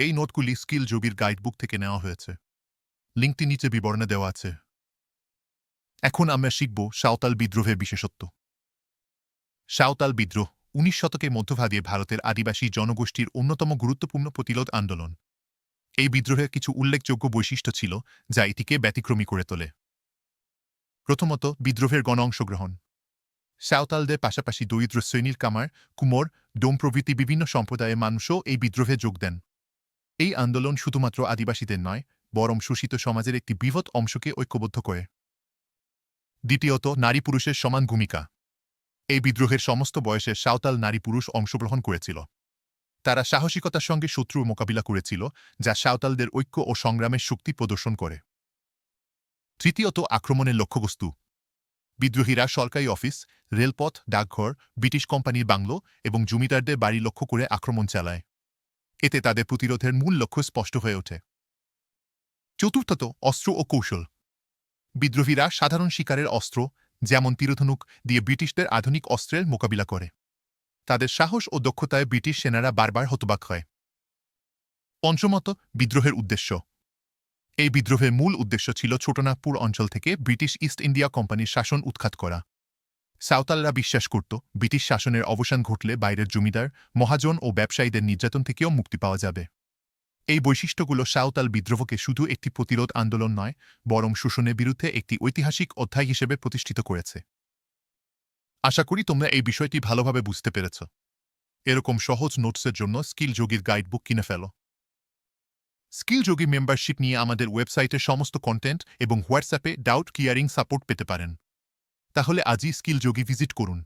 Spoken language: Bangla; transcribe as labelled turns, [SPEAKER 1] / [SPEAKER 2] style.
[SPEAKER 1] এই নোটগুলি স্কিল যোগীর গাইডবুক থেকে নেওয়া হয়েছে। লিঙ্কটি নিচে বিবরণে দেওয়া আছে। এখন আমরা শিখব সাঁওতাল বিদ্রোহের বিশেষত্ব। সাঁওতাল বিদ্রোহ উনিশ শতকের মধ্যভাগে ভারতের আদিবাসী জনগোষ্ঠীর অন্যতম গুরুত্বপূর্ণ প্রতিরোধ আন্দোলন। এই বিদ্রোহের কিছু উল্লেখযোগ্য বৈশিষ্ট্য ছিল, যা এটিকে ব্যতিক্রমী করে তোলে। প্রথমত, বিদ্রোহের গণ অংশগ্রহণ সাঁওতালদের পাশাপাশি দরিদ্র শ্রেণির কামার, কুমোর, ডোম প্রভৃতি বিভিন্ন সম্প্রদায়ের মানুষও এই বিদ্রোহে যোগ দেন। এই আন্দোলন শুধুমাত্র আদিবাসীদের নয়, বরং শোষিত সমাজের একটি বৃহৎ অংশকে ঐক্যবদ্ধ করে। দ্বিতীয়ত, নারী পুরুষের সমান ভূমিকা। এই বিদ্রোহের সমস্ত বয়সের সাঁওতাল নারী পুরুষ অংশগ্রহণ করেছিল। তারা সাহসিকতার সঙ্গে শত্রুর মোকাবিলা করেছিল, যা সাঁওতালদের ঐক্য ও সংগ্রামের শক্তি প্রদর্শন করে। তৃতীয়ত, আক্রমণের লক্ষ্যবস্তু। বিদ্রোহীরা সরকারি অফিস, রেলপথ, ডাকঘর, ব্রিটিশ কোম্পানির বাংলো এবং জমিদারদের বাড়ি লক্ষ্য করে আক্রমণ চালায়। এতে তাদের প্রতিরোধের মূল লক্ষ্য স্পষ্ট হয়ে ওঠে। চতুর্থত, অস্ত্র ও কৌশল। বিদ্রোহীরা সাধারণ শিকারের অস্ত্র, যেমন তীরধনুক, দিয়ে ব্রিটিশদের আধুনিক অস্ত্রের মোকাবিলা করে। তাদের সাহস ও দক্ষতায় ব্রিটিশ সেনারা বারবার হতবাক হয়। পঞ্চমত, বিদ্রোহের উদ্দেশ্য। এই বিদ্রোহের মূল উদ্দেশ্য ছিল ছোটনাগপুর অঞ্চল থেকে ব্রিটিশ ইস্ট ইন্ডিয়া কোম্পানির শাসন উৎখাত করা। সাঁওতালরা বিশ্বাস করত, ব্রিটিশ শাসনের অবসান ঘটলে বাইরের জমিদার, মহাজন ও ব্যবসায়ীদের নির্যাতন থেকেও মুক্তি পাওয়া যাবে। এই বৈশিষ্ট্যগুলো সাঁওতাল বিদ্রোহকে শুধু একটি প্রতিরোধ আন্দোলন নয়, বরং শোষণের বিরুদ্ধে একটি ঐতিহাসিক অধ্যায় হিসেবে প্রতিষ্ঠিত করেছে। আশা করি তোমরা এই বিষয়টি ভালোভাবে বুঝতে পেরেছ। এরকম সহজ নোটসের জন্য স্কিল যোগীর গাইডবুক কিনে ফেলো। স্কিল যোগী মেম্বারশিপ নিয়ে আমাদের ওয়েবসাইটে সমস্ত কন্টেন্ট এবং হোয়াটসঅ্যাপে ডাউট ক্লিয়ারিং সাপোর্ট পেতে পারেন। তাহলে আজই স্কিল যোগী ভিজিট করুন।